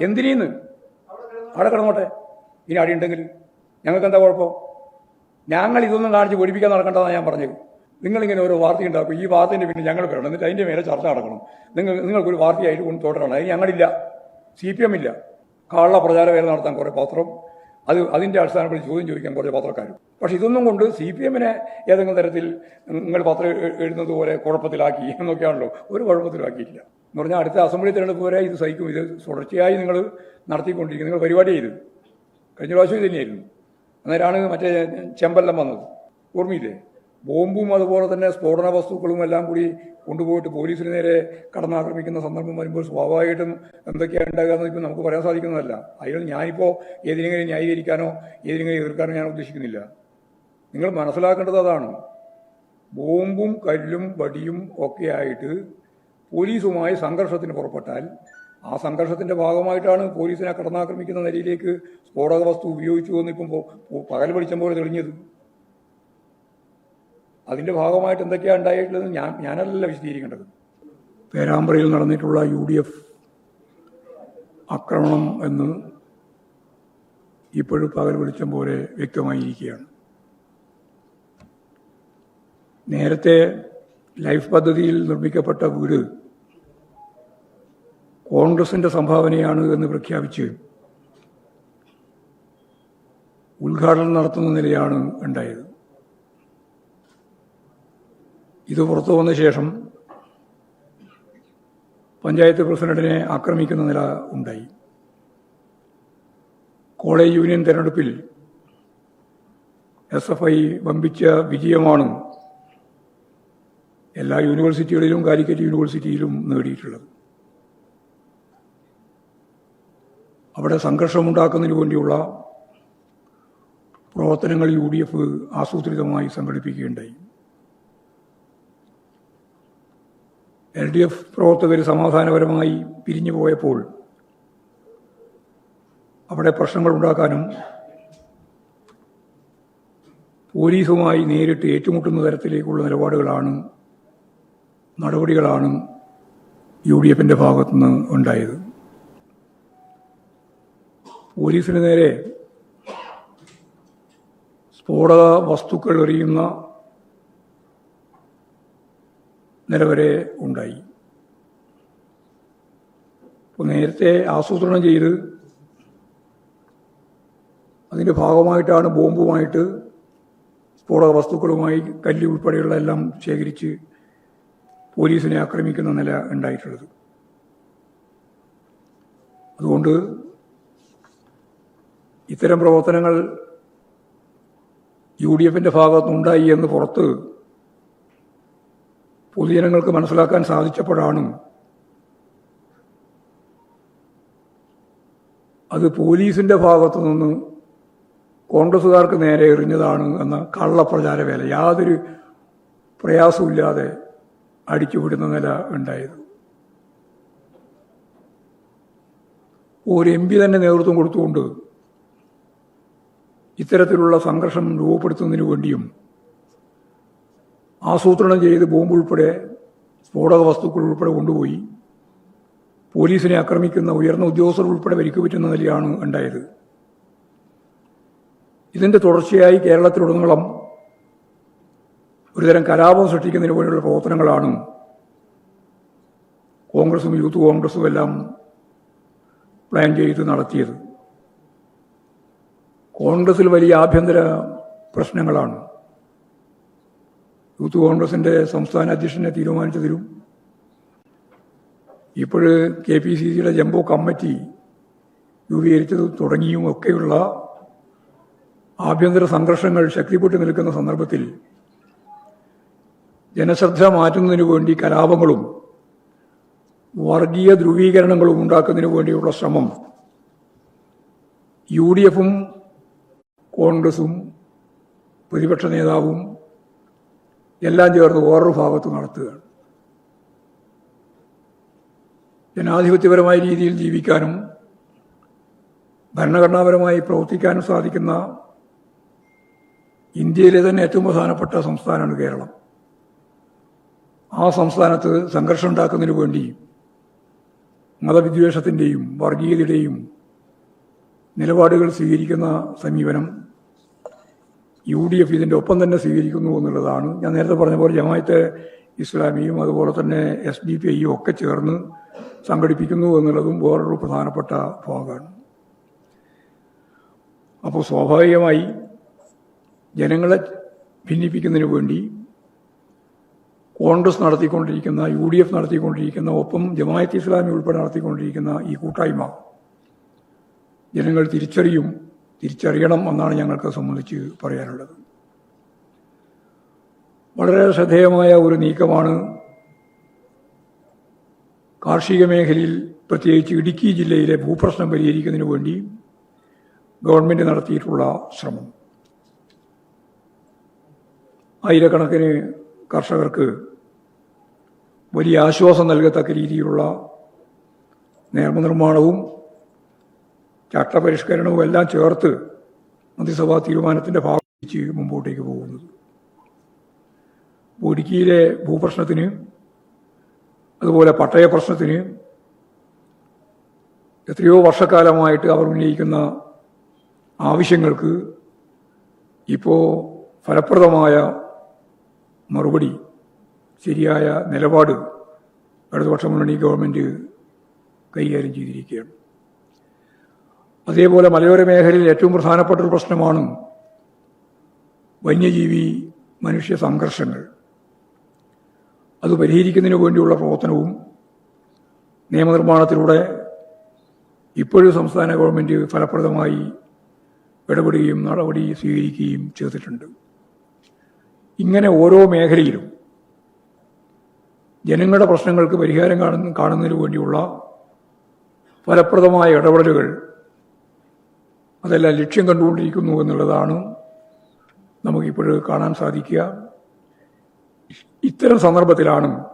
എന്തിനീന്ന്? അവിടെ കിടന്നോട്ടെ. ഇനി അടിയുണ്ടെങ്കിൽ ഞങ്ങൾക്ക് എന്താ കുഴപ്പം? ഞങ്ങൾ ഇതൊന്നും കാണിച്ച് പേടിപ്പിക്കാൻ നടക്കേണ്ടതാണ് ഞാൻ പറഞ്ഞത്. നിങ്ങളിങ്ങനെ ഓരോ വാർത്ത ഉണ്ടാക്കും. ഈ വാർത്തേന്റെ പിന്നെ ഞങ്ങൾ വരണം എന്നിട്ട് അതിന്റെ മേലെ ചർച്ച നടക്കണം. നിങ്ങൾ നിങ്ങൾക്കൊരു വാർത്തയായിട്ട് കൊണ്ട് തുടരണം. അതിന് ഞങ്ങളില്ല. സി പി എം ഇല്ല കള്ള പ്രചാരവേല നടത്താൻ കുറേ പത്രം അത് അതിന്റെ അടിസ്ഥാനത്തിൽ ചോദ്യം ചോദിക്കാൻ കുറച്ച് പത്രക്കാർ. പക്ഷേ ഇതൊന്നും കൊണ്ട് സി പി എമ്മിനെ ഏതെങ്കിലും തരത്തിൽ നിങ്ങൾ പത്രം എഴുതുന്നത് പോലെ കുഴപ്പത്തിലാക്കി എന്നൊക്കെയാണല്ലോ ഒരു കുഴപ്പത്തിലാക്കിയിട്ടില്ല. എന്ന് പറഞ്ഞാൽ അടുത്ത അസംബ്ലി തിരഞ്ഞെടുപ്പ് വരെ ഇത് സഹിക്കും. ഇത് തുടർച്ചയായി നിങ്ങൾ നടത്തിക്കൊണ്ടിരിക്കും നിങ്ങൾ പരിപാടി ചെയ്തു കഴിഞ്ഞ പ്രാവശ്യം ഇത് തന്നെയായിരുന്നു അന്നേരമാണ് മറ്റേ ചെമ്പല്ലം വന്നത്. ഓർമ്മയില്ലേ? ബോംബും അതുപോലെ തന്നെ സ്ഫോടന വസ്തുക്കളും എല്ലാം കൂടി കൊണ്ടുപോയിട്ട് പോലീസിന് നേരെ കടന്നാക്രമിക്കുന്ന സന്ദർഭം വരുമ്പോൾ സ്വാഭാവികമായിട്ടും എന്തൊക്കെയാണ് ഉണ്ടാകുക എന്ന് നമുക്ക് പറയാൻ സാധിക്കുന്നതല്ല. അതിൽ ഞാനിപ്പോൾ ഏതിനെങ്കിലും ന്യായീകരിക്കാനോ ഏതിനെങ്കിലും എതിർക്കാനോ ഞാൻ ഉദ്ദേശിക്കുന്നില്ല. നിങ്ങൾ മനസ്സിലാക്കേണ്ടത് അതാണ്. ബോംബും കല്ലും വടിയും ഒക്കെ ആയിട്ട് പോലീസുമായി സംഘർഷത്തിന് പുറപ്പെട്ടാൽ ആ സംഘർഷത്തിന്റെ ഭാഗമായിട്ടാണ് പോലീസിനെ കടന്നാക്രമിക്കുന്ന നിലയിലേക്ക് സ്ഫോടക വസ്തു ഉപയോഗിച്ചു എന്ന് ഇപ്പം പകൽ വെളിച്ചം പോലെ തെളിഞ്ഞത്. അതിന്റെ ഭാഗമായിട്ട് എന്തൊക്കെയാണ് ഉണ്ടായിട്ടുള്ളത് ഞാൻ ഞാനല്ല വിശദീകരിക്കേണ്ടത്. പേരാമ്പ്രയിൽ നടന്നിട്ടുള്ള യു ഡി എഫ് ആക്രമണം എന്ന് ഇപ്പോഴും പകൽ വെളിച്ചം പോലെ വ്യക്തമായിരിക്കുകയാണ്. നേരത്തെ ലൈഫ് പദ്ധതിയിൽ നിർമ്മിക്കപ്പെട്ട വീട് കോൺഗ്രസിന്റെ സംഭാവനയാണ് എന്ന് പ്രഖ്യാപിച്ച് ഉദ്ഘാടനം നടത്തുന്ന നിലയാണ് ഉണ്ടായത്. ഇത് പുറത്തു വന്ന ശേഷം പഞ്ചായത്ത് പ്രസിഡന്റിനെ ആക്രമിക്കുന്ന നില ഉണ്ടായി. കോളേജ് യൂണിയൻ തെരഞ്ഞെടുപ്പിൽ എസ് എഫ് ഐ വമ്പിച്ച വിജയമാണ് എല്ലാ യൂണിവേഴ്സിറ്റികളിലും കാലിക്കറ്റ് യൂണിവേഴ്സിറ്റിയിലും നേടിയിട്ടുള്ളത്. അവിടെ സംഘർഷമുണ്ടാക്കുന്നതിന് വേണ്ടിയുള്ള പ്രവർത്തനങ്ങൾ യു ഡി എഫ് ആസൂത്രിതമായി സംഘടിപ്പിക്കുകയുണ്ടായി. എൽ ഡി എഫ് പ്രവർത്തകർ സമാധാനപരമായി പിരിഞ്ഞു പോയപ്പോൾ അവിടെ പ്രശ്നങ്ങൾ ഉണ്ടാക്കാനും പോലീസുമായി നേരിട്ട് ഏറ്റുമുട്ടുന്ന തരത്തിലേക്കുള്ള നിലപാടുകളാണ് നടപടികളാണ് യു ഡി എഫിന്റെ ഭാഗത്തുനിന്ന് ഉണ്ടായത്. പോലീസിന് നേരെ സ്ഫോടക വസ്തുക്കൾ എറിയുന്ന നിലവരെ ഉണ്ടായി. അപ്പോൾ നേരത്തെ ആസൂത്രണം ചെയ്ത് അതിന്റെ ഭാഗമായിട്ടാണ് ബോംബുമായിട്ട് സ്ഫോടക വസ്തുക്കളുമായി കല്ല് ഉൾപ്പെടെയുള്ള എല്ലാം ശേഖരിച്ച് പോലീസിനെ ആക്രമിക്കുന്ന നില ഉണ്ടായിട്ടുള്ളത്. അതുകൊണ്ട് ഇത്തരം പ്രവർത്തനങ്ങൾ യു ഡി എഫിന്റെ ഭാഗത്തുനിന്നുണ്ടായി എന്ന് പുറത്ത് പൊതുജനങ്ങൾക്ക് മനസ്സിലാക്കാൻ സാധിച്ചപ്പോഴാണ് അത് പോലീസിന്റെ ഭാഗത്തു നിന്ന് കോൺഗ്രസ്സുകാർക്ക് നേരെ എറിഞ്ഞതാണ് എന്ന കള്ളപ്രചാര വേല. യാതൊരു പ്രയാസമില്ലാതെ അടിച്ചുവിടുന്ന നില ഉണ്ടായത്. ഒരു എം പി തന്നെ നേതൃത്വം കൊടുത്തുകൊണ്ട് ഇത്തരത്തിലുള്ള സംഘർഷം രൂപപ്പെടുത്തുന്നതിന് വേണ്ടിയും ആസൂത്രണം ചെയ്ത് ബോംബ് ഉൾപ്പെടെ സ്ഫോടക വസ്തുക്കൾ ഉൾപ്പെടെ കൊണ്ടുപോയി പോലീസിനെ ആക്രമിക്കുന്ന ഉയർന്ന ഉദ്യോഗസ്ഥർ ഉൾപ്പെടെ വരിക്കു പറ്റുന്ന നിലയാണ് ഉണ്ടായത്. ഇതിന്റെ തുടർച്ചയായി കേരളത്തിലുടനീളം ഒരുതരം കലാപം സൃഷ്ടിക്കുന്നതിന് വേണ്ടിയുള്ള പ്രവർത്തനങ്ങളാണ് കോൺഗ്രസും യൂത്ത് കോൺഗ്രസും എല്ലാം പ്ലാൻ ചെയ്ത് നടത്തിയത്. കോൺഗ്രസിൽ വലിയ ആഭ്യന്തര പ്രശ്നങ്ങളാണ്. യൂത്ത് കോൺഗ്രസിന്റെ സംസ്ഥാന അധ്യക്ഷനെ തീരുമാനിച്ചതിലും ഇപ്പോൾ കെ പി സി സിയുടെ ജംബോ കമ്മിറ്റി രൂപീകരിച്ചത് തുടങ്ങിയും ഒക്കെയുള്ള ആഭ്യന്തര സംഘർഷങ്ങൾ ശക്തിപ്പെട്ടു നിൽക്കുന്ന സന്ദർഭത്തിൽ ജനശ്രദ്ധ മാറ്റുന്നതിനു വേണ്ടി കലാപങ്ങളും വർഗീയ ധ്രുവീകരണങ്ങളും ഉണ്ടാക്കുന്നതിനു വേണ്ടിയുള്ള ശ്രമം യു ഡി എഫും കോൺഗ്രസും പ്രതിപക്ഷ നേതാവും എല്ലാം ചേർന്ന് ഓരോ ഭാഗത്ത് നടത്തുകയാണ്. ജനാധിപത്യപരമായ രീതിയിൽ ജീവിക്കാനും ഭരണഘടനാപരമായി പ്രവർത്തിക്കാനും സാധിക്കുന്ന ഇന്ത്യയിലെ തന്നെ ഏറ്റവും പ്രധാനപ്പെട്ട സംസ്ഥാനമാണ് കേരളം. ആ സംസ്ഥാനത്ത് സംഘർഷം ഉണ്ടാക്കുന്നതിന് വേണ്ടി മതവിദ്വേഷത്തിന്റെയും വർഗീയതയുടെയും നിലപാടുകൾ സ്വീകരിക്കുന്ന സമീപനം യു ഡി എഫ് ഇതിന്റെ ഒപ്പം തന്നെ സ്വീകരിക്കുന്നു എന്നുള്ളതാണ്. ഞാൻ നേരത്തെ പറഞ്ഞ പോലെ ജമായത്തെ ഇസ്ലാമിയും അതുപോലെ തന്നെ എസ് ഡി പി ഐയും ഒക്കെ ചേർന്ന് സംഘടിപ്പിക്കുന്നു എന്നുള്ളതും വേറൊരു പ്രധാനപ്പെട്ട ഭാഗമാണ്. അപ്പോൾ സ്വാഭാവികമായി ജനങ്ങളെ ഭിന്നിപ്പിക്കുന്നതിന് വേണ്ടി കോൺഗ്രസ് നടത്തിക്കൊണ്ടിരിക്കുന്ന യു ഡി എഫ് നടത്തിക്കൊണ്ടിരിക്കുന്ന ഒപ്പം ജമായത്ത് ഇസ്ലാമി ഉൾപ്പെടെ നടത്തിക്കൊണ്ടിരിക്കുന്ന ഈ കൂട്ടായ്മ ജനങ്ങൾ തിരിച്ചറിയും തിരിച്ചറിയണം എന്നാണ് ഞങ്ങൾക്ക് സംബന്ധിച്ച് പറയാനുള്ളത്. വളരെ ശ്രദ്ധേയമായ ഒരു നീക്കമാണ് കാർഷിക മേഖലയിൽ പ്രത്യേകിച്ച് ഇടുക്കി ജില്ലയിലെ ഭൂപ്രശ്നം പരിഹരിക്കുന്നതിന് വേണ്ടി ഗവൺമെന്റ് നടത്തിയിട്ടുള്ള ശ്രമം. ആയിരക്കണക്കിന് കർഷകർക്ക് വലിയ ആശ്വാസം നൽകത്തക്ക രീതിയിലുള്ള നിയമനിർമ്മാണവും ചട്ടപരിഷ്കരണവും എല്ലാം ചേർത്ത് മന്ത്രിസഭാ തീരുമാനത്തിന്റെ ഭാഗിച്ച് മുമ്പോട്ടേക്ക് പോകുന്നത്. ഇടുക്കിയിലെ ഭൂപ്രശ്നത്തിന് അതുപോലെ പട്ടയ പ്രശ്നത്തിന് എത്രയോ വർഷക്കാലമായിട്ട് അവർ ഉന്നയിക്കുന്ന ആവശ്യങ്ങൾക്ക് ഇപ്പോൾ ഫലപ്രദമായ മറുപടി ശരിയായ നിലപാട് ഇടതുപക്ഷ മുന്നണി ഗവൺമെന്റ് കൈകാര്യം ചെയ്തിരിക്കുകയാണ്. അതേപോലെ മലയോര മേഖലയിൽ ഏറ്റവും പ്രധാനപ്പെട്ട ഒരു പ്രശ്നമാണ് വന്യജീവി മനുഷ്യ സംഘർഷങ്ങൾ. അത് പരിഹരിക്കുന്നതിന് വേണ്ടിയുള്ള പ്രവർത്തനവും നിയമനിർമ്മാണത്തിലൂടെ ഇപ്പോഴും സംസ്ഥാന ഗവൺമെന്റ് ഫലപ്രദമായി ഇടപെടുകയും നടപടി സ്വീകരിക്കുകയും ചെയ്തിട്ടുണ്ട്. ഇങ്ങനെ ഓരോ മേഖലയിലും ജനങ്ങളുടെ പ്രശ്നങ്ങൾക്ക് പരിഹാരം കാണുന്ന കാണുന്നതിന് വേണ്ടിയുള്ള ഫലപ്രദമായ ഇടപെടലുകൾ അതെല്ലാം ലക്ഷ്യം കണ്ടുകൊണ്ടിരിക്കുന്നു എന്നുള്ളതാണ് നമുക്കിപ്പോൾ കാണാൻ സാധിക്കുക. ഇത്തരം സന്ദർഭത്തിലാണ്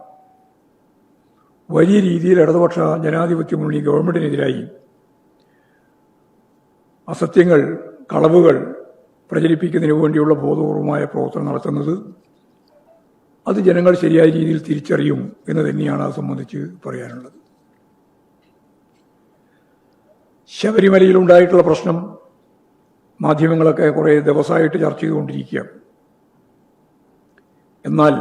വലിയ രീതിയിൽ ഇടതുപക്ഷ ജനാധിപത്യ മുന്നണി ഗവൺമെന്റിനെതിരായി അസത്യങ്ങൾ കളവുകൾ പ്രചരിപ്പിക്കുന്നതിന് വേണ്ടിയുള്ള ബോധപൂർവമായ പ്രവർത്തനം നടത്തുന്നത് അത് ജനങ്ങൾ ശരിയായ രീതിയിൽ തിരിച്ചറിയും എന്ന് തന്നെയാണ് അത് സംബന്ധിച്ച് പറയാനുള്ളത്. ശബരിമലയിലുണ്ടായിട്ടുള്ള പ്രശ്നം മാധ്യമങ്ങളൊക്കെ കുറേ ദിവസമായിട്ട് ചർച്ച ചെയ്തുകൊണ്ടിരിക്കുകയാണ് എന്നാൽ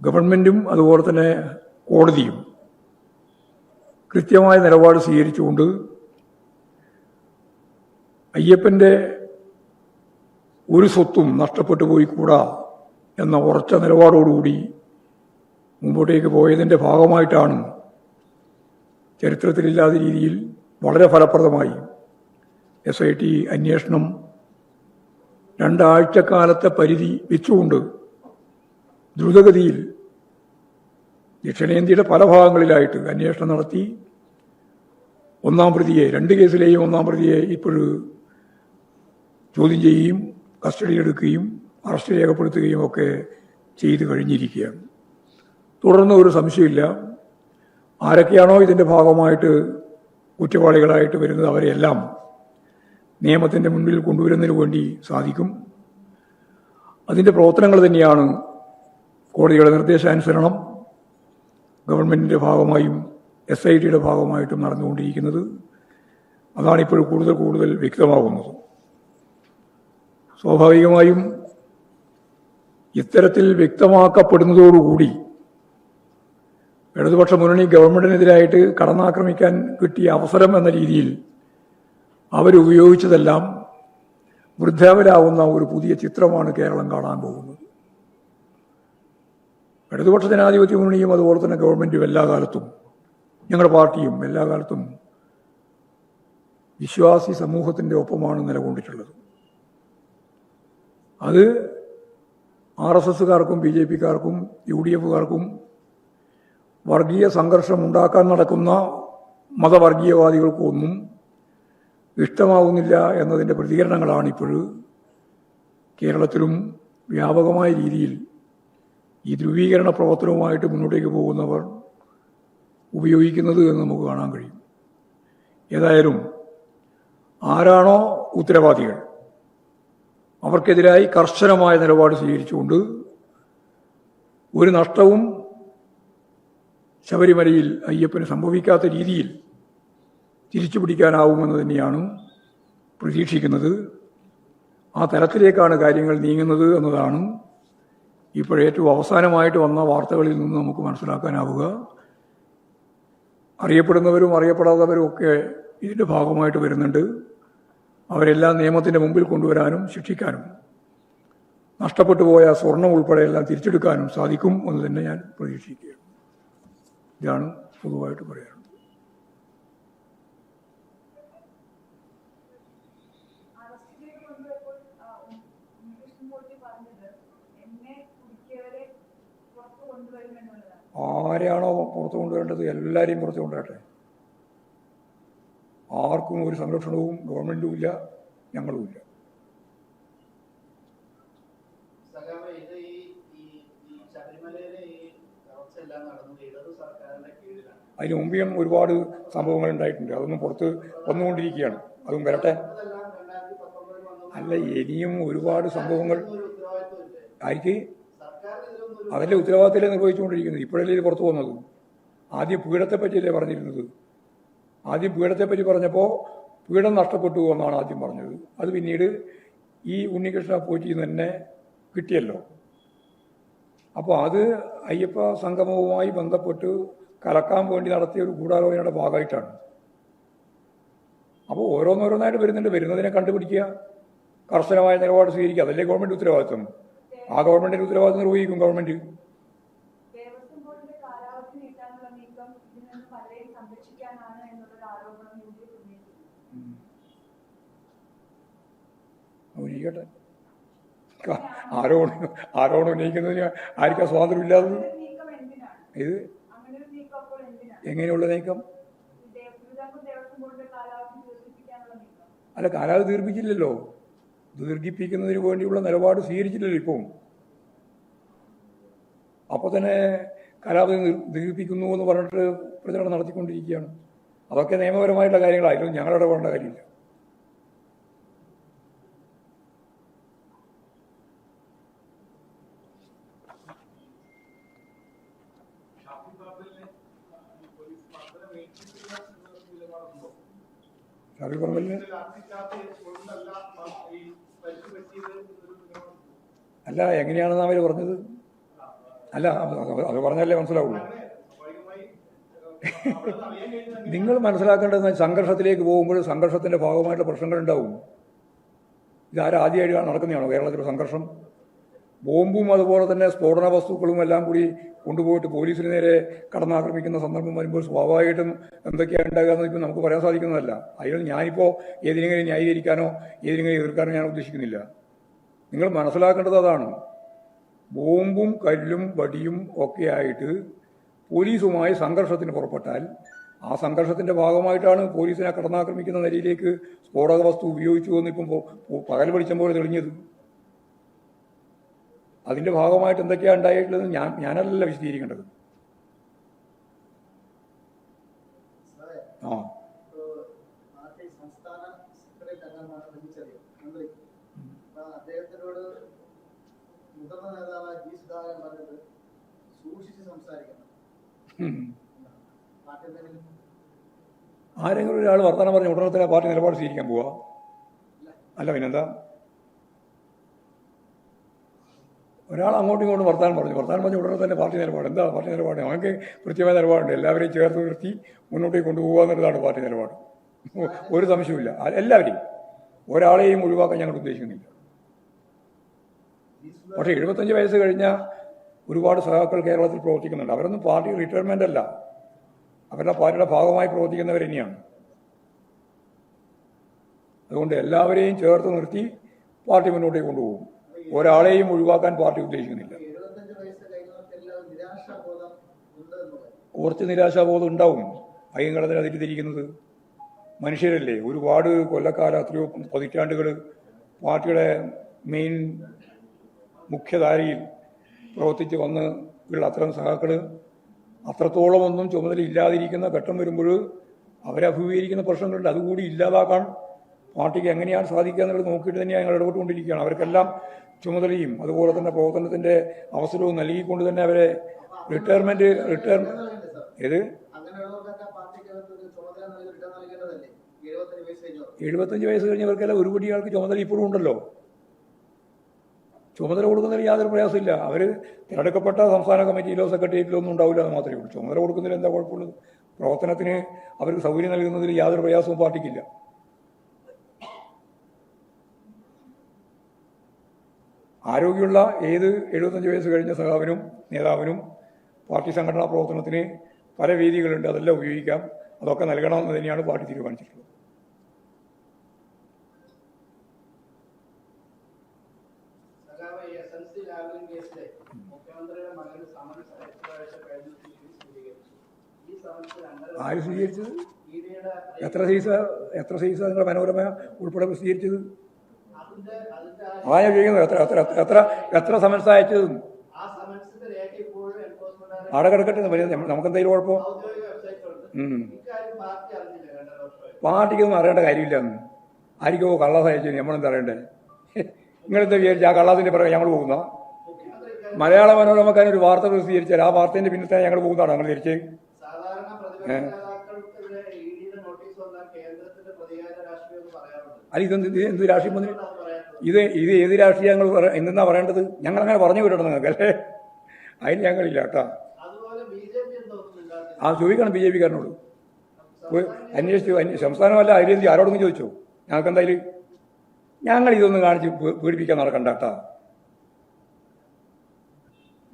ഗവൺമെന്റും അതുപോലെ തന്നെ കോടതിയും കൃത്യമായ നിലപാട് സ്വീകരിച്ചുകൊണ്ട് അയ്യപ്പന്റെ ഒരു സ്വത്തും നഷ്ടപ്പെട്ടു പോയി കൂടാ എന്ന ഉറച്ച നിലപാടോടുകൂടി മുമ്പോട്ടേക്ക് പോയതിന്റെ ഭാഗമായിട്ടാണ് ചരിത്രത്തിലില്ലാത്ത രീതിയിൽ വളരെ ഫലപ്രദമായി എസ് ഐ ടി അന്വേഷണം രണ്ടാഴ്ചക്കാലത്തെ പരിധി വെച്ചുകൊണ്ട് ദ്രുതഗതിയിൽ ദക്ഷിണേന്ത്യയുടെ പല ഭാഗങ്ങളിലായിട്ട് അന്വേഷണം നടത്തി. ഒന്നാം പ്രതിയെ രണ്ട് കേസിലെയും ഒന്നാം പ്രതിയെ ഇപ്പോഴും ചോദ്യം ചെയ്യുകയും കസ്റ്റഡിയിലെടുക്കുകയും അറസ്റ്റ് രേഖപ്പെടുത്തുകയും ഒക്കെ ചെയ്തു കഴിഞ്ഞിരിക്കുകയാണ്. തുടർന്ന് ഒരു സംശയമില്ല ആരൊക്കെയാണോ ഇതിന്റെ ഭാഗമായിട്ട് കുറ്റവാളികളായിട്ട് വരുന്നത് അവരെല്ലാം നിയമത്തിന്റെ മുന്നിൽ കൊണ്ടുവരുന്നതിന് വേണ്ടി സാധിക്കും. അതിന്റെ പ്രവർത്തനങ്ങൾ തന്നെയാണ് കോടതിയുടെ നിർദ്ദേശാനുസരണം ഗവൺമെന്റിന്റെ ഭാഗമായും എസ് ഐ ടിയുടെ ഭാഗമായിട്ടും നടന്നുകൊണ്ടിരിക്കുന്നത്. അതാണിപ്പോൾ കൂടുതൽ കൂടുതൽ വ്യക്തമാകുന്നത്. സ്വാഭാവികമായും ഇത്തരത്തിൽ വ്യക്തമാക്കപ്പെടുന്നതോടുകൂടി ഇടതുപക്ഷ മുന്നണി ഗവൺമെന്റിനെതിരായിട്ട് കടന്നാക്രമിക്കാൻ കിട്ടിയ അവസരം എന്ന രീതിയിൽ അവരുപയോഗിച്ചതെല്ലാം വൃദ്ധാവരാവുന്ന ഒരു പുതിയ ചിത്രമാണ് കേരളം കാണാൻ പോകുന്നത്. ഇടതുപക്ഷ ജനാധിപത്യ മുന്നണിയും അതുപോലെ തന്നെ ഗവൺമെന്റും എല്ലാ കാലത്തും ഞങ്ങളുടെ പാർട്ടിയും എല്ലാ കാലത്തും വിശ്വാസി സമൂഹത്തിന്റെ ഒപ്പമാണ് നിലകൊണ്ടിട്ടുള്ളത്. അത് ആർ എസ് എസുകാർക്കും ബി ജെ പിക്കാർക്കും യു ഡി എഫുകാർക്കും വർഗീയ സംഘർഷം ഉണ്ടാക്കാൻ നടക്കുന്ന മതവർഗീയവാദികൾക്കും ഒന്നും ഇഷ്ടമാവുന്നില്ല എന്നതിന്റെ പ്രതികരണങ്ങളാണ് ഇപ്പോഴും കേരളത്തിലും വ്യാപകമായ രീതിയിൽ ഈ ധ്രുവീകരണ പ്രവർത്തനവുമായിട്ട് മുന്നോട്ടേക്ക് പോകുന്നവർ ഉപയോഗിക്കുന്നത് എന്ന് നമുക്ക് കാണാൻ കഴിയും. ഏതായാലും ആരാണോ ഉത്തരവാദികൾ? അവർക്കെതിരായി കർശനമായ നിലപാട് സ്വീകരിച്ചുകൊണ്ട് ഒരു നഷ്ടവും ശബരിമലയിൽ അയ്യപ്പന് സംഭവിക്കാത്ത രീതിയിൽ തിരിച്ചു പിടിക്കാനാവുമെന്ന് തന്നെയാണ് പ്രതീക്ഷിക്കുന്നത്. ആ തലത്തിലേക്കാണ് കാര്യങ്ങൾ നീങ്ങുന്നത് എന്നതാണ് ഇപ്പോഴേറ്റവും അവസാനമായിട്ട് വന്ന വാർത്തകളിൽ നിന്ന് നമുക്ക് മനസ്സിലാക്കാനാവുക. അറിയപ്പെടുന്നവരും അറിയപ്പെടാത്തവരും ഒക്കെ ഇതിന്റെ ഭാഗമായിട്ട് വരുന്നുണ്ട്. അവരെല്ലാം നിയമത്തിന്റെ മുമ്പിൽ കൊണ്ടുവരാനും ശിക്ഷിക്കാനും നഷ്ടപ്പെട്ടു പോയ സ്വർണം ഉൾപ്പെടെ എല്ലാം തിരിച്ചെടുക്കാനും സാധിക്കും എന്ന് തന്നെ ഞാൻ പ്രതീക്ഷിക്കുകയാണ്. ഇതാണ് പൊതുവായിട്ട് പറയാനുള്ളത്. ആരെയാണോ പുറത്തു കൊണ്ടുവരേണ്ടത് എല്ലാവരെയും പുറത്തു കൊണ്ടുവരട്ടെ. ആർക്കും ഒരു സംരക്ഷണവും ഗവൺമെന്റും ഇല്ല ഞങ്ങളും ഇല്ല. അതിന് മുമ്പേയും ഒരുപാട് സംഭവങ്ങൾ ഉണ്ടായിട്ടുണ്ട്. അതൊന്നും പുറത്ത് വന്നുകൊണ്ടിരിക്കുകയാണ്. അതും വരട്ടെ. അല്ല ഇനിയും ഒരുപാട് സംഭവങ്ങൾ ഒരു ഉത്തരവാദിത്വമില്ലേ ആർക്ക് സർക്കാരിന് ഇതിലൊന്നും ഒരു അതിന്റെ ഉത്തരവാദിത്തത്തിലെ നിർവഹിച്ചുകൊണ്ടിരിക്കുന്നത് ഇപ്പോഴല്ലേ പുറത്തു പോകുന്നത്? ആദ്യം പീഡത്തെ പറ്റിയല്ലേ പറഞ്ഞിരുന്നത്? ആദ്യം പറ്റി പറഞ്ഞപ്പോൾ പീഡം നഷ്ടപ്പെട്ടു എന്നാണ് ആദ്യം പറഞ്ഞത്. അത് പിന്നീട് ഈ ഉണ്ണികൃഷ്ണ പോറ്റി തന്നെ കിട്ടിയല്ലോ. അപ്പോൾ അത് അയ്യപ്പ സംഗമവുമായി ബന്ധപ്പെട്ട് കലക്കാൻ വേണ്ടി നടത്തിയ ഒരു ഗൂഢാലോചനയുടെ ഭാഗമായിട്ടാണ്. അപ്പോൾ ഓരോന്നോരോന്നായിട്ട് വരുന്നുണ്ട്. വരുന്നതിനെ കണ്ടുപിടിക്കുക. കർശനമായ നിലപാട് സ്വീകരിക്കുക. അതല്ലേ ഗവൺമെന്റ് ഉത്തരവാദിത്വം? ആ ഗവൺമെന്റിന്റെ ഉത്തരവാദിത്വം നിർവഹിക്കും ഗവൺമെന്റ്. ആരോപണം ഉന്നയിക്കട്ടെ. ആരോപണം ആരോപണം ഉന്നയിക്കുന്നതിന് ആർക്കാ സ്വാതന്ത്ര്യം ഇല്ലാത്തത്? നീക്കം എന്തിനാണ്? ഇത് എങ്ങനെയുള്ള നീക്കം? അല്ല കാലാവധി ദീർഘിച്ചില്ലല്ലോ ദീർഘിപ്പിക്കുന്നതിന് വേണ്ടിയുള്ള നിലപാട് സ്വീകരിച്ചില്ലല്ലോ ഇപ്പം. അപ്പോൾ തന്നെ കലാപതി ദീർ- ദീർഘിപ്പിക്കുന്നു എന്ന് പറഞ്ഞിട്ട് പ്രചരണം നടത്തിക്കൊണ്ടിരിക്കുകയാണ്. അതൊക്കെ നിയമപരമായിട്ടുള്ള കാര്യങ്ങളായിരുന്നു ഞങ്ങളുടെ ഇടപെടേണ്ട കാര്യമില്ല. ഷാഫി പറമ്പലിന്? അല്ല എങ്ങനെയാണെന്ന് അവർ പറഞ്ഞത്? അല്ല അത് പറഞ്ഞല്ലേ മനസ്സിലാവുള്ളൂ. നിങ്ങൾ മനസ്സിലാക്കേണ്ടത് സംഘർഷത്തിലേക്ക് പോകുമ്പോൾ സംഘർഷത്തിന്റെ ഭാഗമായിട്ടുള്ള പ്രശ്നങ്ങൾ ഉണ്ടാവും ഇതാരാദ്യമായിട്ടാണ് നടക്കുന്നതാണോ കേരളത്തിലെ സംഘർഷം? ബോംബും അതുപോലെ തന്നെ സ്ഫോടന വസ്തുക്കളും എല്ലാം കൂടി കൊണ്ടുപോയിട്ട് പോലീസിന് നേരെ കടന്നാക്രമിക്കുന്ന സന്ദർഭം വരുമ്പോൾ സ്വാഭാവികമായിട്ടും എന്തൊക്കെയാണ് ഉണ്ടാകുക എന്ന് ഇപ്പം നമുക്ക് പറയാൻ സാധിക്കുന്നതല്ല. അതിൽ ഞാനിപ്പോൾ ഏതിനെങ്കിലും ന്യായീകരിക്കാനോ ഏതിനെങ്കിലും എതിർക്കാനോ ഞാൻ ഉദ്ദേശിക്കുന്നില്ല. നിങ്ങൾ മനസ്സിലാക്കേണ്ടത് അതാണ്. ബോംബും കല്ലും വടിയും ഒക്കെ ആയിട്ട് പോലീസുമായി സംഘർഷത്തിന് പുറപ്പെട്ടാൽ ആ സംഘർഷത്തിന്റെ ഭാഗമായിട്ടാണ് പോലീസിനെ കടന്നാക്രമിക്കുന്ന നിലയിലേക്ക് സ്ഫോടക വസ്തു ഉപയോഗിച്ചു എന്ന് ഇപ്പം പകൽ വെളിച്ചം പോലെ തെളിഞ്ഞത്. അതിന്റെ ഭാഗമായിട്ട് എന്തൊക്കെയാണ് ഉണ്ടായിട്ടുള്ളത് ഞാൻ ഞാനല്ല വിശദീകരിക്കേണ്ടത്. ആ. ആരെങ്കിലും ഒരാൾ വർത്തമാനം പറഞ്ഞ ഉടനെ തന്നെ പാർട്ടി നിലപാട് സ്വീകരിക്കാൻ പോവാ? അല്ല പിന്നെന്താ? ഒരാൾ അങ്ങോട്ടും ഇങ്ങോട്ടും വർത്താനം പറഞ്ഞു. വർത്താനം പറഞ്ഞ ഉടനെ തന്നെ പാർട്ടി നിലപാട്. എന്താ പാർട്ടി നിലപാട്? അവർക്ക് കൃത്യമായ നിലപാടുണ്ട്. എല്ലാവരെയും ചേർത്ത് നിർത്തി മുന്നോട്ടേക്ക് കൊണ്ടുപോകുക എന്നുള്ളതാണ് പാർട്ടി നിലപാട്. ഒരു സംശയമില്ല എല്ലാവരെയും. ഒരാളെയും ഒഴിവാക്കാൻ ഞങ്ങൾ ഉദ്ദേശിക്കുന്നില്ല. പക്ഷേ എഴുപത്തഞ്ച് വയസ്സ് കഴിഞ്ഞ ഒരുപാട് സഹാക്കൾ കേരളത്തിൽ പ്രവർത്തിക്കുന്നുണ്ട്. അവരൊന്നും പാർട്ടി റിട്ടയർമെന്റ് അല്ല. അവരുടെ പാർട്ടിയുടെ ഭാഗമായി പ്രവർത്തിക്കുന്നവർ തന്നെയാണ് അതുകൊണ്ട് എല്ലാവരെയും ചേർത്ത് നിർത്തി പാർട്ടി മുന്നോട്ടേക്ക് കൊണ്ടുപോകും. ഒരാളെയും ഒഴിവാക്കാൻ പാർട്ടി ഉദ്ദേശിക്കുന്നില്ല. കുറച്ച് നിരാശാബോധം ഉണ്ടാവും. അയ്യങ്ങളതിന് അതിരിതിരിക്കുന്നത് മനുഷ്യരല്ലേ? ഒരുപാട് കൊല്ലക്കാല എത്രയോ പതിറ്റാണ്ടുകൾ പാർട്ടിയുടെ മെയിൻ മുഖ്യധാരയിൽ പ്രവർത്തിച്ച് വന്ന് ഉള്ള അത്തരം സഹാക്കൾ അത്രത്തോളം ഒന്നും ചുമതല ഇല്ലാതിരിക്കുന്ന ഘട്ടം വരുമ്പോൾ അവരഭിമുഖീകരിക്കുന്ന പ്രശ്നങ്ങളുണ്ട്. അതുകൂടി ഇല്ലാതാക്കാൻ പാർട്ടിക്ക് എങ്ങനെയാണ് സാധിക്കുക എന്നുള്ളത് നോക്കിയിട്ട് തന്നെയാണ് ഞങ്ങൾ ഇടപെട്ടുകൊണ്ടിരിക്കുകയാണ്. അവർക്കെല്ലാം ചുമതലയും അതുപോലെ തന്നെ പ്രവർത്തനത്തിന്റെ അവസരവും നൽകിക്കൊണ്ട് തന്നെ അവരെ റിട്ടയർമെന്റ് റിട്ടയർ ഏത്? എഴുപത്തഞ്ച് വയസ്സ് കഴിഞ്ഞവർക്കെല്ലാം ഒരു കോടി ആൾക്ക് ചുമതല ഇപ്പോഴും ഉണ്ടല്ലോ. ചുമതല കൊടുക്കുന്നതിൽ യാതൊരു പ്രയാസമില്ല അവർ തിരഞ്ഞെടുക്കപ്പെട്ട സംസ്ഥാന കമ്മിറ്റിയിലോ സെക്രട്ടേറിയറ്റിലോ ഒന്നും ഉണ്ടാവില്ല എന്ന് മാത്രമേ ഉള്ളൂ. ചുമതല കൊടുക്കുന്നതിൽ എന്താ കുഴപ്പമുള്ളത്? പ്രവർത്തനത്തിന് അവർക്ക് സൗകര്യം നൽകുന്നതിൽ യാതൊരു പ്രയാസവും പാർട്ടിക്കില്ല. ആരോഗ്യമുള്ള ഏത് എഴുപത്തഞ്ച് വയസ്സ് കഴിഞ്ഞ സഖാവിനും നേതാവിനും പാർട്ടി സംഘടനാ പ്രവർത്തനത്തിന് പല വേദികളുണ്ട് അതെല്ലാം ഉപയോഗിക്കാം. അതൊക്കെ നൽകണമെന്ന് തന്നെയാണ് പാർട്ടി തീരുമാനിച്ചിട്ടുള്ളത്. ആര് സ്വീകരിച്ചത് എത്ര സൈസ എത്ര സൈസ നിങ്ങളുടെ മനോരമ ഉൾപ്പെടെ പ്രസിദ്ധീകരിച്ചത് ഞാൻ ചോദിക്കുന്നത് എത്ര എത്ര എത്ര എത്ര എത്ര സമൻസ് അയച്ചത് ആടെ കിടക്കട്ടെ വലിയ നമുക്ക് എന്തെങ്കിലും കുഴപ്പം? പാർട്ടിക്കൊന്നും അറിയേണ്ട കാര്യമില്ല എന്ന് ആർക്കോ കള്ളാസ് അയച്ചു നമ്മളെന്താ അറിയണ്ടേ? നിങ്ങളെന്താ വിചാരിച്ചു ആ കള്ളാസിന്റെ പിറകെ ഞങ്ങൾ പോകുന്ന മലയാള മനോരമക്കാരൻ ഒരു വാർത്ത പ്രസിദ്ധീകരിച്ചാൽ ആ വാർത്തേന്റെ പിന്നിൽ ഞങ്ങൾ പോകുന്നതാണ് ഞങ്ങൾ തിരിച്ച് അല്ല ഇതെന്ത് ഇത് എന്ത് രാഷ്ട്രീയ പറയാത്തത് ഇത് ഇത് ഏത് രാഷ്ട്രീയങ്ങൾ എന്തെന്നാ പറയേണ്ടത്? ഞങ്ങൾ അങ്ങനെ പറഞ്ഞു വിടണം നിങ്ങൾക്ക് അല്ലേ? അതിന് ഞങ്ങളില്ല കേട്ടോ. ആ ചോദിക്കണം ബി ജെ പിക്കാരനോട്. കാരനോട് അന്വേഷിച്ചു അന്വേ- സംസ്ഥാനമല്ല അരിയന്തി ആരോടൊന്നും ചോദിച്ചോ? ഞങ്ങൾക്ക് എന്തായാലും ഞങ്ങൾ ഇതൊന്നും കാണിച്ച് പീഡിപ്പിക്കാൻ നടക്കണ്ട കേട്ടോ.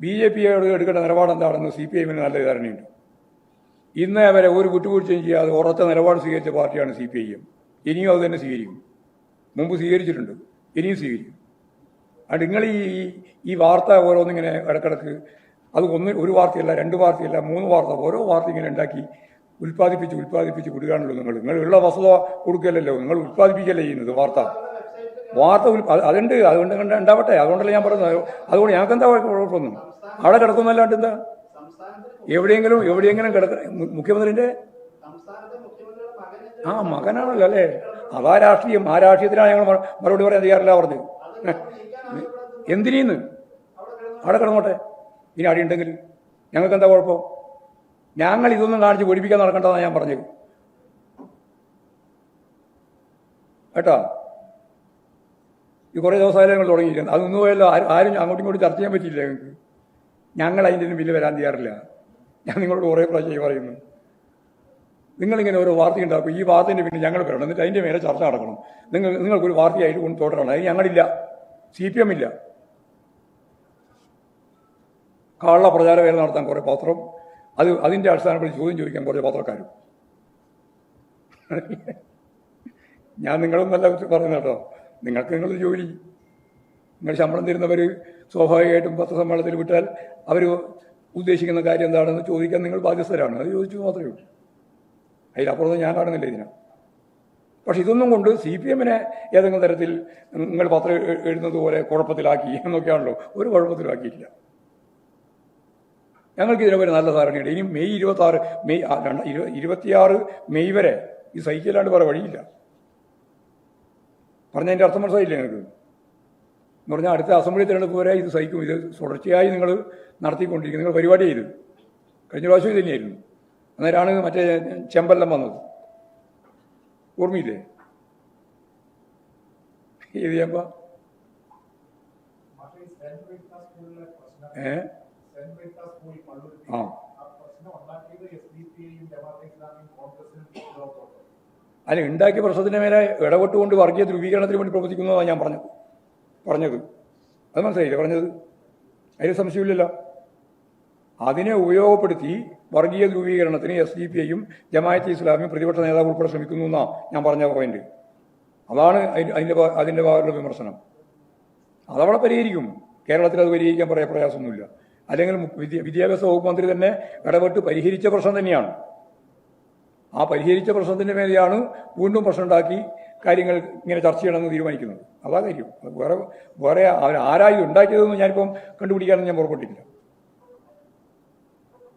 ബി ജെ പിയോട് എടുക്കേണ്ട നിലപാട് എന്താണെന്ന് സി പി എമ്മിന് നല്ല ധാരണയുണ്ട്. ഇന്നേ വരെ ഒരു വിട്ടുവീഴ്ചയും ചെയ്യാതെ ഉറച്ച നിലപാട് സ്വീകരിച്ച പാർട്ടിയാണ് സി പി ഐ എം. ഇനിയും അത് തന്നെ സ്വീകരിക്കും. മുമ്പ് സ്വീകരിച്ചിട്ടുണ്ട്. ഇനിയും സ്വീകരിക്കും. അതുകൊണ്ട് നിങ്ങൾ ഈ ഈ വാർത്ത ഓരോന്നിങ്ങനെ ഇടക്കിടക്ക് അത് ഒന്ന് ഒരു വാർത്തയല്ല രണ്ട് വാർത്തയല്ല മൂന്ന് വാർത്ത ഓരോ വാർത്ത ഇങ്ങനെ ഉണ്ടാക്കി ഉൽപ്പാദിപ്പിച്ച് ഉൽപ്പാദിപ്പിച്ച് വിടുകയാണല്ലോ നിങ്ങൾ. നിങ്ങൾ ഉള്ള വസ്തുത കൊടുക്കലല്ലോ നിങ്ങൾ ഉൽപ്പാദിപ്പിക്കല്ലേ ചെയ്യുന്നത് വാർത്ത. വാർത്ത അത് അതുണ്ട് അതുകൊണ്ട് കണ്ട ഉണ്ടാവട്ടെ. അതുകൊണ്ടല്ലേ ഞാൻ പറയുന്നത് അതുകൊണ്ട് ഞങ്ങൾക്ക് എന്താ കുഴപ്പമൊന്നും? അവിടെ കിടക്കുന്നല്ലാണ്ട് എന്താ? എവിടെയെങ്കിലും എവിടെയെങ്കിലും കിടക്ക മു- ആ മകനാണല്ലോ അല്ലേ? അതാ രാഷ്ട്രീയം. ആ രാഷ്ട്രീയത്തിലാണ് ഞങ്ങൾ മറുപടി പറയാൻ തയ്യാറില്ല പറഞ്ഞു എന്തിനീന്ന്? അവിടെ കിടന്ന് കിടന്നോട്ടെ. ഇനി അടി ഉണ്ടെങ്കിൽ ഞങ്ങൾക്ക് എന്താ കുഴപ്പം? ഞങ്ങൾ ഇതൊന്നും കാണിച്ച് പേടിപ്പിക്കാൻ നടക്കേണ്ടതാണ് ഞാൻ പറഞ്ഞത്. കേട്ടോ? ഈ കുറേ ദിവസമായാലും ഞങ്ങൾ തുടങ്ങിയിരിക്കുന്നത് അതൊന്നും പോയല്ലോ ആരും അങ്ങോട്ടും ഇങ്ങോട്ടും ചർച്ച ചെയ്യാൻ പറ്റിയില്ല ഞങ്ങൾക്ക്. ഞങ്ങൾ അതിന്റെ ബില്ല് വരാൻ തയ്യാറില്ല. ഞാൻ നിങ്ങളോട് കുറേ പ്രാവശ്യം പറയുന്നു. നിങ്ങളിങ്ങനെ ഓരോ വാർത്ത ഉണ്ടാക്കും. ഈ വാർത്തേന്റെ പിന്നെ ഞങ്ങൾ വരണം. എന്നിട്ട് അതിന്റെ മേലെ ചർച്ച നടക്കണം. നിങ്ങൾ നിങ്ങൾക്കൊരു വാർത്തയായിട്ട് കൊണ്ട് തുടരണം. അതിന് ഞങ്ങളില്ല. സി പി എം ഇല്ല. കള്ള പ്രചാരവേല നടത്താൻ കുറേ പത്രം. അത് അതിന്റെ അടിസ്ഥാനത്തിൽ ചോദ്യം ചോദിക്കാൻ കുറേ പത്രക്കാരും. ഞാൻ നിങ്ങളൊന്നല്ല പറയുന്നത് കേട്ടോ. നിങ്ങൾക്ക് നിങ്ങളൊരു ജോലി. നിങ്ങൾ ശമ്പളം തരുന്നവർ സ്വാഭാവികമായിട്ടും പത്രസമ്മേളനത്തിൽ വിട്ടാൽ അവർ ഉദ്ദേശിക്കുന്ന കാര്യം എന്താണെന്ന് ചോദിക്കാൻ നിങ്ങൾ ബാധ്യസ്ഥരാണ്. അത് ചോദിച്ചു മാത്രമേ ഉള്ളൂ. അതിലപ്പുറത്ത് ഞാൻ കാണുന്നില്ല ഇതിനെ. പക്ഷെ ഇതൊന്നും കൊണ്ട് സി പി എമ്മിനെ ഏതെങ്കിലും തരത്തിൽ നിങ്ങൾ പത്രം എഴുതുന്നത് പോലെ കുഴപ്പത്തിലാക്കി എന്നൊക്കെയാണല്ലോ. ഒരു കുഴപ്പത്തിലാക്കിയിട്ടില്ല. ഞങ്ങൾക്ക് ഇതിനെ ഒരു നല്ല ധാരണയുണ്ട്. ഇനി മെയ് ഇരുപത്തി ആറ് മെയ് ഇരുപത്തിയാറ് മെയ് വരെ ഈ സഹിക്കില്ലാണ്ട് വേറെ വഴിയില്ല. പറഞ്ഞതിന്റെ അർത്ഥം മനസ്സിലായില്ലേ നിങ്ങൾക്ക്? എന്ന് പറഞ്ഞാൽ അടുത്ത അസംബ്ലി തിരഞ്ഞെടുപ്പ് വരെ ഇത് സഹിക്കും. ഇത് തുടർച്ചയായി നിങ്ങൾ നടത്തിക്കൊണ്ടിരിക്കും. നിങ്ങൾ പരിപാടി ചെയ്തു. കഴിഞ്ഞ പ്രാവശ്യം ഇത് തന്നെയായിരുന്നു. അന്നേരമാണ് മറ്റേ ചെമ്പല്ലം വന്നത്. ഓർമ്മയില്ലേ? ഏത് ചെമ്പ? ഏ? ആ. അല്ല ഉണ്ടാക്കിയ പ്രശ്നത്തിന് മേലെ ഇടപെട്ടുകൊണ്ട് വർഗീയ ധ്രുവീകരണത്തിന് വേണ്ടി പ്രവർത്തിക്കുന്നതാണ് ഞാൻ പറഞ്ഞത്. പറഞ്ഞത്. അത് മനസ്സിലായില്ലേ? പറഞ്ഞത്. അതിന് സംശയമില്ലല്ലോ. അതിനെ ഉപയോഗപ്പെടുത്തി വർഗീയ ധ്രുവീകരണത്തിന് എസ് ഡി പി ഐയും ജമായത്ത് ഇസ്ലാമിയും പ്രതിപക്ഷ നേതാവ് ഉൾപ്പെടെ ശ്രമിക്കുന്നു എന്നാ ഞാൻ പറഞ്ഞ പോയിന്റ് അതാണ് അതിന്റെ അതിന്റെ ഭാഗത്തുള്ള വിമർശനം. അതവിടെ പരിഹരിക്കും. കേരളത്തിൽ അത് പരിഹരിക്കാൻ പറയാൻ പ്രയാസമൊന്നുമില്ല. അല്ലെങ്കിൽ വിദ്യാഭ്യാസ വകുപ്പ് മന്ത്രി തന്നെ ഇടപെട്ട് പരിഹരിച്ച പ്രശ്നം തന്നെയാണ്. ആ പരിഹരിച്ച പ്രശ്നത്തിന്റെ മേലെയാണ് വീണ്ടും പ്രശ്നം ഉണ്ടാക്കി കാര്യങ്ങൾ ഇങ്ങനെ ചർച്ച ചെയ്യണമെന്ന് തീരുമാനിക്കുന്നത്. അതാ കാര്യം. വേറെ വേറെ അവർ ആരായി ഉണ്ടാക്കിയതെന്ന് ഞാനിപ്പം കണ്ടുപിടിക്കാനൊന്നും ഞാൻ പുറപ്പെട്ടില്ല ഇപ്പോൾ എടുത്തുകൊണ്ടിരിക്കുന്ന നിലപാടാണ് അതാ കാര്യം ഇതിൽ വേറൊരു ഭാഗം ഈ പീഡിത വിഷയം മന്ത്രിയുടെ പരാമർശത്തോടു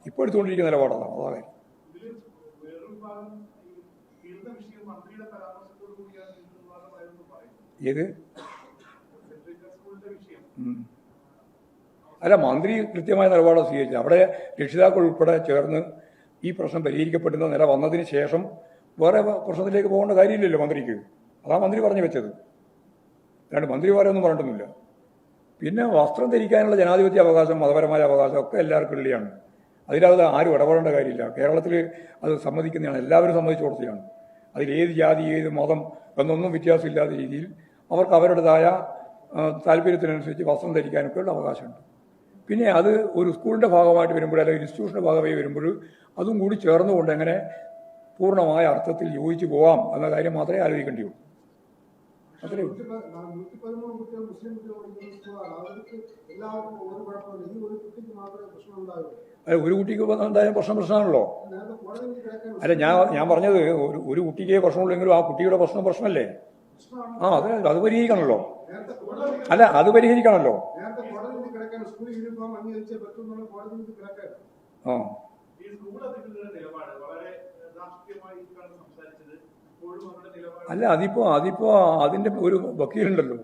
കൂടിയാണ് എടുത്തുകൊണ്ടിരിക്കുന്ന നിലപാടാണ് അതാണ് ഏത്. അല്ല മന്ത്രി കൃത്യമായ നിലപാട് സ്വീകരിച്ചു. അവിടെ രക്ഷിതാക്കൾ ഉൾപ്പെടെ ചേർന്ന് ഈ പ്രശ്നം പരിഹരിക്കപ്പെടുന്ന നില വന്നതിന് ശേഷം വേറെ പ്രശ്നത്തിലേക്ക് പോകേണ്ട കാര്യമില്ലല്ലോ മന്ത്രിക്ക്. അതാ മന്ത്രി പറഞ്ഞു വെച്ചത്. അല്ലാണ്ട് മന്ത്രി വേറെ ഒന്നും പറഞ്ഞിട്ടൊന്നുമില്ല. പിന്നെ വസ്ത്രം ധരിക്കാനുള്ള ജനാധിപത്യ അവകാശം മതപരമായ അവകാശം ഒക്കെ എല്ലാവർക്കും ഉള്ളിയാണ് അതിലത് ആരും ഇടപെടേണ്ട കാര്യമില്ല. കേരളത്തിൽ അത് സമ്മതിക്കുന്നതാണ്. എല്ലാവരും സമ്മതിച്ചു കൊടുത്തതാണ് ഏത് ജാതി ഏത് മതം എന്നൊന്നും വ്യത്യാസമില്ലാത്ത രീതിയിൽ അവർക്ക് അവരുടേതായ താല്പര്യത്തിനനുസരിച്ച് വസ്ത്രം ധരിക്കാനൊക്കെ ഉള്ള അവകാശമുണ്ട്. പിന്നെ അത് ഒരു സ്കൂളിന്റെ ഭാഗമായിട്ട് വരുമ്പോൾ അല്ലെങ്കിൽ ഇൻസ്റ്റിറ്റ്യൂഷന്റെ ഭാഗമായി വരുമ്പോൾ അതും കൂടി ചേർന്നുകൊണ്ട് എങ്ങനെ പൂർണമായ അർത്ഥത്തിൽ യോജിച്ച് പോകാം എന്ന കാര്യം മാത്രമേ ആലോചിക്കേണ്ടിയുള്ളൂ അത്രേ അല്ല ഒരു കുട്ടിക്ക് എന്തായാലും പ്രശ്നം പ്രശ്നമാണല്ലോ. അല്ല ഞാൻ ഞാൻ പറഞ്ഞത് ഒരു ഒരു കുട്ടിക്ക് പ്രശ്നമുള്ളെങ്കിലും ആ കുട്ടിയുടെ പ്രശ്നം പ്രശ്നമല്ലേ? ആ അത് അത് പരിഹരിക്കണമല്ലോ അല്ല അത് പരിഹരിക്കണമല്ലോ ആ. അല്ല അതിപ്പോ അതിപ്പോ അതിന്റെ ഒരു വക്കീലുണ്ടല്ലോ.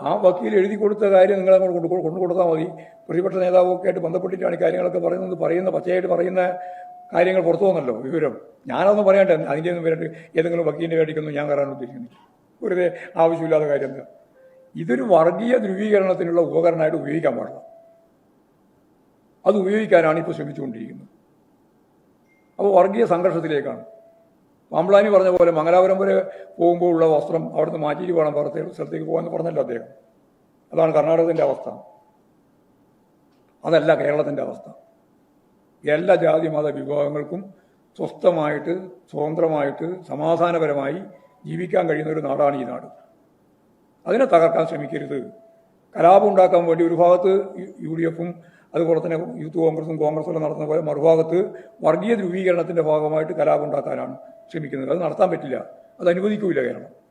ആ വക്കീൽ എഴുതി കൊടുത്ത കാര്യം നിങ്ങൾ അങ്ങോട്ട് കൊണ്ടു കൊണ്ടു കൊടുത്താൽ മതി. പ്രതിപക്ഷ നേതാവൊക്കെ ആയിട്ട് ബന്ധപ്പെട്ടിട്ടാണ് ഈ കാര്യങ്ങളൊക്കെ പറയുന്നത്. പറയുന്ന പച്ചയായിട്ട് പറയുന്ന കാര്യങ്ങൾ പുറത്തു വന്നല്ലോ വിവരം. ഞാനതൊന്നും പറയട്ടെ അതിന്റെ ഒന്നും വരട്ട് ഏതെങ്കിലും വക്കീലിന്റെ വേടിക്കൊന്നും ഞാൻ കയറാൻ ഉദ്ദേശിക്കുന്നില്ല. ഒരു ആവശ്യമില്ലാത്ത കാര്യം എന്താ? ഇതൊരു വർഗീയ ധ്രുവീകരണത്തിനുള്ള ഉപകരണമായിട്ട് ഉപയോഗിക്കാൻ പാടില്ല. അത് ഉപയോഗിക്കാനാണ് ഇപ്പോൾ ശ്രമിച്ചുകൊണ്ടിരിക്കുന്നത്. അപ്പോൾ വർഗീയ സംഘർഷത്തിലേക്കാണ്. പാമ്പ്ലാനി പറഞ്ഞ പോലെ മംഗലാപുരം വരെ പോകുമ്പോൾ ഉള്ള വസ്ത്രം അവിടുന്ന് മാറ്റിയിട്ട് വേണം പുറത്തെ സ്ഥലത്തേക്ക് പോകാമെന്ന് പറഞ്ഞല്ലോ അദ്ദേഹം. അതാണ് കർണാടകത്തിന്റെ അവസ്ഥ. അതല്ല കേരളത്തിന്റെ അവസ്ഥ. എല്ലാ ജാതി മത വിഭാഗങ്ങൾക്കും സ്വസ്ഥമായിട്ട് സ്വതന്ത്രമായിട്ട് സമാധാനപരമായി ജീവിക്കാൻ കഴിയുന്ന ഒരു നാടാണ് ഈ നാട്. അതിനെ തകർക്കാൻ ശ്രമിക്കരുത്. കലാപം ഉണ്ടാക്കാൻ വേണ്ടി ഒരു ഭാഗത്ത് യു ഡി എഫും അതുപോലെ തന്നെ യൂത്ത് കോൺഗ്രസും കോൺഗ്രസും നടത്തുന്ന പോലെ മറുഭാഗത്ത് വർഗീയ ധ്രുവീകരണത്തിന്റെ ഭാഗമായിട്ട് കലാപം ഉണ്ടാക്കാനാണ് ശ്രമിക്കുന്നത്. അത് നടത്താൻ പറ്റില്ല. അത് അനുവദിക്കൂല കേരളം.